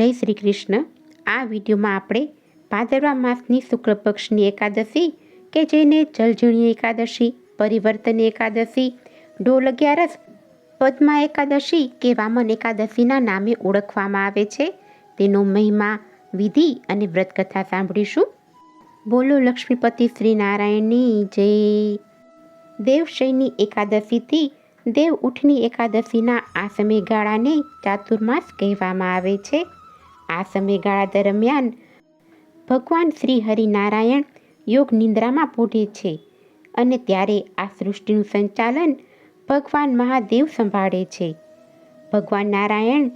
જય શ્રી કૃષ્ણ. આ વિડીયોમાં આપણે ભાદરવા માસની શુક્લ પક્ષની એકાદશી કે જેને જલઝીણી એકાદશી, પરિવર્તન એકાદશી, ઢોલ અગિયારસ, પદ્મા એકાદશી કે વામન એકાદશીના નામે ઓળખવામાં આવે છે. તેનો મહિમા, વિધિ અને વ્રતકથા સાંભળીશું. બોલો લક્ષ્મીપતિ શ્રી નારાયણની જય દેવશયની એકાદશીથી દેવ ઉઠની એકાદશીના આ સમયગાળાને ચાતુર્માસ કહેવામાં આવે છે. આ સમયગાળા દરમિયાન ભગવાન શ્રી હરિનારાયણ યોગ નિંદ્રામાં પોઢે છે અને ત્યારે આ સૃષ્ટિનું સંચાલન ભગવાન મહાદેવ સંભાળે છે. ભગવાન નારાયણ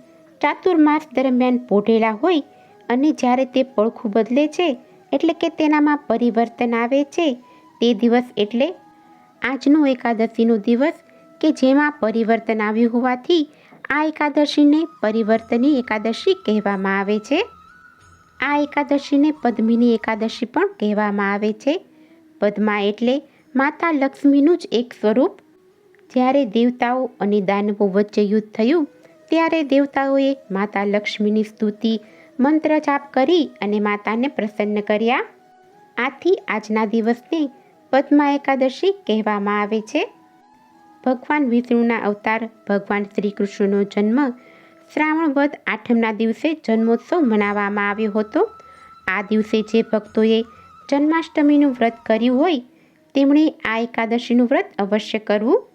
ચાતુર્માસ દરમિયાન પોઢેલા હોય અને જ્યારે તે પડખું બદલે છે એટલે કે તેનામાં પરિવર્તન આવે છે તે દિવસ એટલે આજનો એકાદશીનો દિવસ કે જેમાં પરિવર્તન આવ્યું હોવાથી આ એકાદશીને પરિવર્તની એકાદશી કહેવામાં આવે છે. આ એકાદશીને પદ્મિની એકાદશી પણ કહેવામાં આવે છે. પદ્મા એટલે માતા લક્ષ્મીનું જ એક સ્વરૂપ. જ્યારે દેવતાઓ અને દાનવો વચ્ચે યુદ્ધ થયું, ત્યારે દેવતાઓએ માતા લક્ષ્મીની સ્તુતિ, મંત્ર જાપ કરી અને માતાને પ્રસન્ન કર્યા. આથી આજના દિવસને પદ્મા એકાદશી કહેવામાં આવે છે. ભગવાન વિષ્ણુના અવતાર, ભગવાન શ્રી કૃષ્ણનો જન્મ શ્રાવણ વદ આઠમના દિવસે જન્મોત્સવ મનાવવામાં આવ્યો હતો. આ દિવસે જે ભક્તોએ જન્માષ્ટમીનું વ્રત કર્યું હોય, તેમણે આ એકાદશીનું વ્રત અવશ્ય કરવું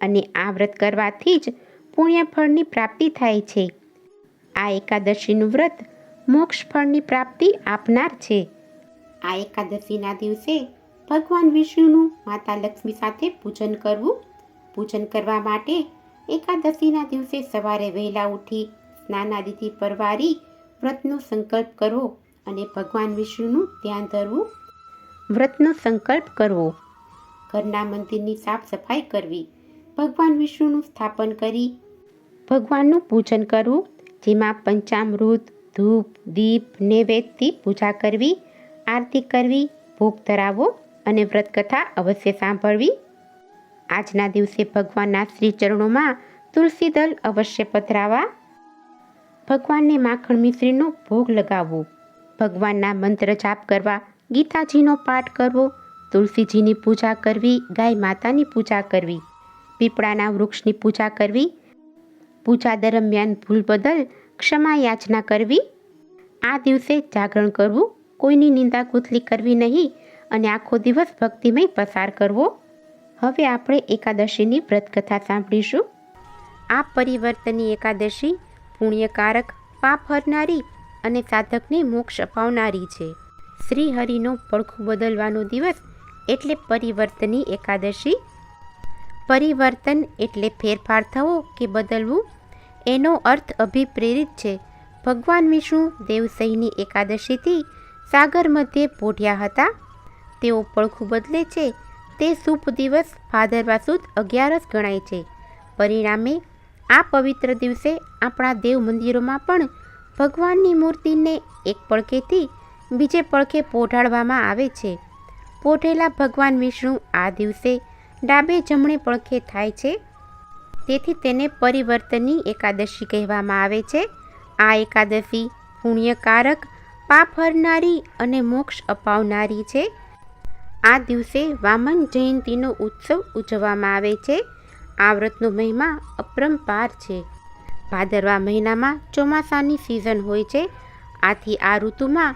અને આ વ્રત કરવાથી જ પુણ્યફળની પ્રાપ્તિ થાય છે. આ એકાદશીનું વ્રત મોક્ષ ફળની પ્રાપ્તિ આપનાર છે. આ એકાદશીના દિવસે ભગવાન વિષ્ણુનું માતા લક્ષ્મી સાથે પૂજન કરવું પૂજન કરવા માટે એકાદશીના દિવસે સવારે વહેલા ઉઠી સ્નાનાદિથી પરવારી વ્રતનો સંકલ્પ કરવો અને ભગવાન વિષ્ણુનું ધ્યાન ધરવું. વ્રતનો સંકલ્પ કરવો. ઘરના મંદિરની સાફ સફાઈ કરવી. ભગવાન વિષ્ણુનું સ્થાપન કરી ભગવાનનું પૂજન કરવું. જેમાં પંચામૃત, ધૂપ, દીપ, નૈવેદ્યથી પૂજા કરવી, આરતી કરવી, ભોગ ધરાવવો અને વ્રતકથા અવશ્ય સાંભળવી. આજના દિવસે ભગવાનના શ્રી ચરણોમાં તુલસીદલ અવશ્ય પધરાવા. ભગવાનને માખણ મિશ્રીનો ભોગ લગાવવો. ભગવાનના મંત્ર જાપ કરવા, ગીતાજીનો પાઠ કરવો, તુલસીજીની પૂજા કરવી, ગાય માતાની પૂજા કરવી, પીપળાના વૃક્ષની પૂજા કરવી, પૂજા દરમિયાન ભૂલ બદલ ક્ષમા યાચના કરવી, આ દિવસે જાગરણ કરવું, કોઈની નિંદા કુથલી કરવી નહીં અને આખો દિવસ ભક્તિમય પસાર કરવો. હવે આપણે એકાદશીની વ્રતકથા સાંભળીશું. આ પરિવર્તની એકાદશી પુણ્યકારક, પાપ હરનારી અને સાધકને મોક્ષ અપાવનારી છે. શ્રી હરિનો પડખું બદલવાનો દિવસ એટલે પરિવર્તની એકાદશી. પરિવર્તન એટલે ફેરફાર થવો કે બદલવું. એનો અર્થ અભિપ્રેરિત છે. ભગવાન વિષ્ણુ દેવસહીની એકાદશીથી સાગર મધ્યે પોઢ્યા હતા. તેઓ પડખું બદલે છે તે શુભ દિવસ ભાદરવા સુદ અગિયારસ ગણાય છે. પરિણામે, આ પવિત્ર દિવસે આપણા દેવ મંદિરોમાં પણ ભગવાનની મૂર્તિને એક પડખેથી બીજે પડખે પોઢાડવામાં આવે છે. પોઢેલા ભગવાન વિષ્ણુ આ દિવસે ડાબે જમણે પડખે થાય છે. તેથી તેને પરિવર્તનની એકાદશી કહેવામાં આવે છે. આ એકાદશી પુણ્યકારક, પાપ હરનારી અને મોક્ષ અપાવનારી છે. આ દિવસે વામન જયંતીનો ઉત્સવ ઉજવવામાં આવે છે. આ વ્રતનો મહિમા અપરંપાર છે. ભાદરવા મહિનામાં ચોમાસાની સિઝન હોય છે. આથી આ ઋતુમાં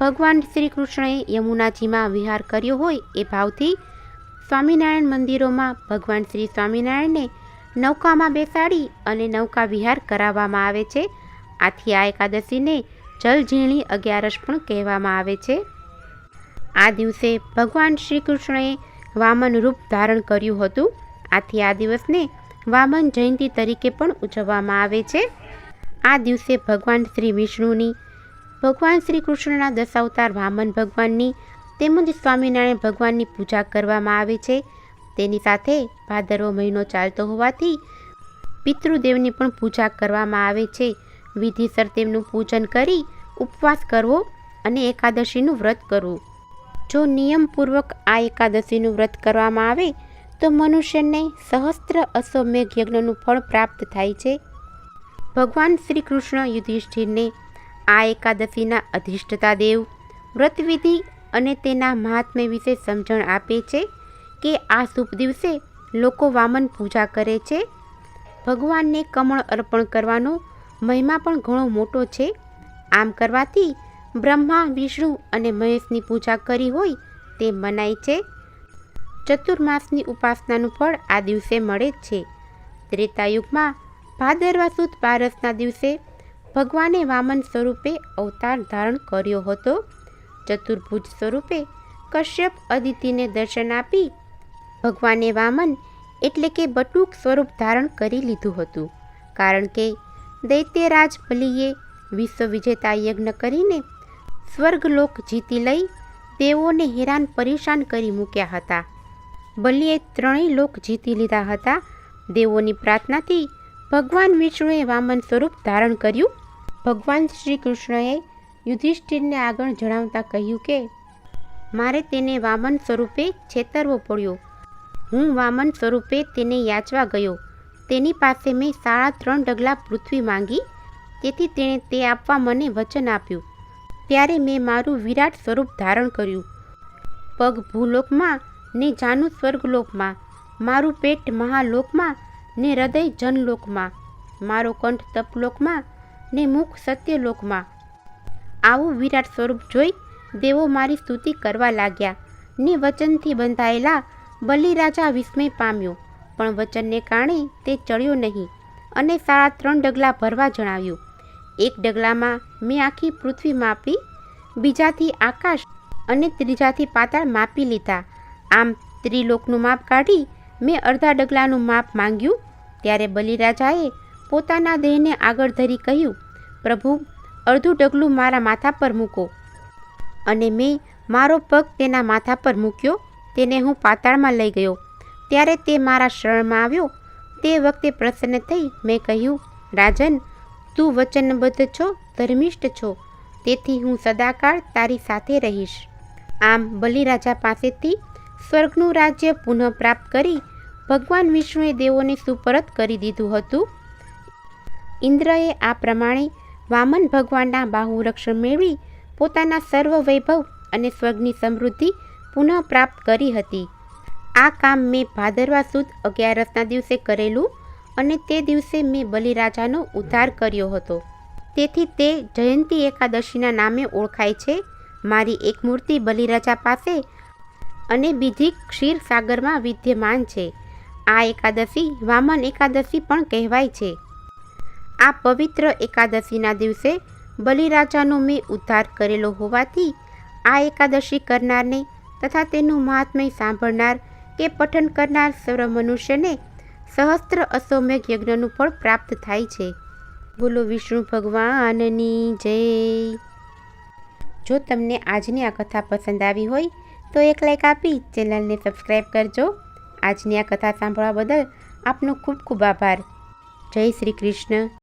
ભગવાન શ્રી કૃષ્ણએ યમુનાજીમાં વિહાર કર્યો હોય એ ભાવથી સ્વામિનારાયણ મંદિરોમાં ભગવાન શ્રી સ્વામિનારાયણને નૌકામાં બેસાડી અને નૌકા વિહાર કરાવવામાં આવે છે. આથી આ એકાદશીને જલઝીણી અગિયારસ પણ કહેવામાં આવે છે. આ દિવસે ભગવાન શ્રી કૃષ્ણએ વામન રૂપ ધારણ કર્યું હતું. આથી આ દિવસને વામન જયંતી તરીકે પણ ઉજવવામાં આવે છે. આ દિવસે ભગવાન શ્રી વિષ્ણુની, ભગવાન શ્રી કૃષ્ણના દશાવતાર વામન ભગવાનની તેમજ સ્વામિનારાયણ ભગવાનની પૂજા કરવામાં આવે છે. તેની સાથે ભાદરવો મહિનો ચાલતો હોવાથી પિતૃદેવની પણ પૂજા કરવામાં આવે છે. વિધિસર તેમનું પૂજન કરી ઉપવાસ કરવો અને એકાદશીનું વ્રત કરવું. જો નિયમપૂર્વક આ એકાદશીનું વ્રત કરવામાં આવે, તો મનુષ્યને સહસ્ત્ર અશ્વમેઘ યજ્ઞનું ફળ પ્રાપ્ત થાય છે. ભગવાન શ્રી કૃષ્ણ યુધિષ્ઠિરને આ એકાદશીના અધિષ્ઠતા દેવ, વ્રતવિધિ અને તેના મહાત્મ્ય વિશે સમજણ આપે છે કે આ શુભ દિવસે લોકો વામન પૂજા કરે છે. ભગવાનને કમળ અર્પણ કરવાનો મહિમા પણ ઘણો મોટો છે. આમ કરવાથી બ્રહ્મા, વિષ્ણુ અને મહેશની પૂજા કરી હોય તે મનાય છે. ચતુર્માસની ઉપાસનાનું ફળ આ દિવસે મળે જ છે. ત્રેતાયુગમાં ભાદરવા સુદ પારસના દિવસે ભગવાને વામન સ્વરૂપે અવતાર ધારણ કર્યો હતો. ચતુર્ભુજ સ્વરૂપે કશ્યપ અદિતિને દર્શન આપી ભગવાને વામન એટલે કે બટુક સ્વરૂપ ધારણ કરી લીધું હતું. કારણ કે દૈત્યરાજ બલિએ વિશ્વ વિજેતા યજ્ઞ કરીને સ્વર્ગલોક જીતી લઈ તેઓને હેરાન પરેશાન કરી મૂક્યા હતા. બલિએ ત્રણેય લોક જીતી લીધા હતા. દેવોની પ્રાર્થનાથી ભગવાન વિષ્ણુએ વામન સ્વરૂપ ધારણ કર્યું. ભગવાન શ્રી કૃષ્ણએ યુધિષ્ઠિરને આગળ જણાવતા કહ્યું કે, મારે તેને વામન સ્વરૂપે છેતરવો પડ્યો. હું વામન સ્વરૂપે તેને યાચવા ગયો. તેની પાસે મેં સાડા ત્રણ ડગલા પૃથ્વી માંગી. તેથી તેણે તે આપવા મને વચન આપ્યું. ત્યારે મેં મારું વિરાટ સ્વરૂપ ધારણ કર્યું. પગ ભૂલોકમાં ને જાનુ સ્વર્ગલોકમાં, મારું પેટ મહાલોકમાં ને હૃદય જનલોકમાં, મારો કંઠ તપલોકમાં ને મુખ સત્યલોકમાં. આવું વિરાટ સ્વરૂપ જોઈ દેવો મારી સ્તુતિ કરવા લાગ્યા ને વચનથી બંધાયેલા બલિરાજા વિસ્મય પામ્યો, પણ વચનને કારણે તે ચડ્યો નહીં અને સાડા ત્રણ ડગલા ભરવા જણાવ્યું. એક ડગલામાં મેં આખી પૃથ્વી માપી, બીજાથી આકાશ અને ત્રીજાથી પાતાળ માપી લીધા. આમ ત્રિલોકનું માપ કાઢી મેં અડધા ડગલાનું માપ માંગ્યું. ત્યારે બલિરાજાએ પોતાના દેહને આગળ ધરી કહ્યું, પ્રભુ, અડધું ડગલું મારા માથા પર મૂકો. અને મેં મારો પગ તેના માથા પર મૂક્યો. તેને હું પાતાળમાં લઈ ગયો. ત્યારે તે મારા શરણમાં આવ્યો. તે વખતે પ્રસન્ન થઈ મેં કહ્યું, રાજન તું વચનબદ્ધ છો, ધર્મિષ્ઠ છો, તેથી હું સદાકાળ તારી સાથે રહીશ. આમ બલિરાજા પાસેથી સ્વર્ગનું રાજ્ય પુનઃપ્રાપ્ત કરી ભગવાન વિષ્ણુએ દેવોને સુપરત કરી દીધું હતું. ઇન્દ્રએ આ પ્રમાણે વામન ભગવાનના બાહુરક્ષણ મેળવી પોતાના સર્વ વૈભવ અને સ્વર્ગની સમૃદ્ધિ પુનઃપ્રાપ્ત કરી હતી. આ કામ મેં ભાદરવા સુદ અગિયારસના દિવસે કરેલું. અને તે દિવસે મેં બલિરાજાનો ઉદ્ધાર કર્યો હતો. તેથી તે જયંતી એકાદશીના નામે ઓળખાય છે. મારી એક મૂર્તિ બલિરાજા પાસે અને બીજી ક્ષીરસાગરમાં વિદ્યમાન છે. આ એકાદશી વામન એકાદશી પણ કહેવાય છે. આ પવિત્ર એકાદશીના દિવસે બલિરાજાનો મેં ઉદ્ધાર કરેલો હોવાથી આ એકાદશી કરનારને તથા તેનું મહાત્મય સાંભળનાર કે પઠન કરનાર સર્વ મનુષ્યને સહસ્ત્ર અશ્વમેઘ યજ્ઞનું ફળ પ્રાપ્ત થાય છે. બોલો વિષ્ણુ ભગવાનની જય. જો તમને આજની આ કથા પસંદ આવી હોય, તો એક લાઈક આપી ચેનલને સબસ્ક્રાઈબ કરજો. આજની આ કથા સાંભળવા બદલ આપનો ખૂબ ખૂબ આભાર. જય શ્રી કૃષ્ણ.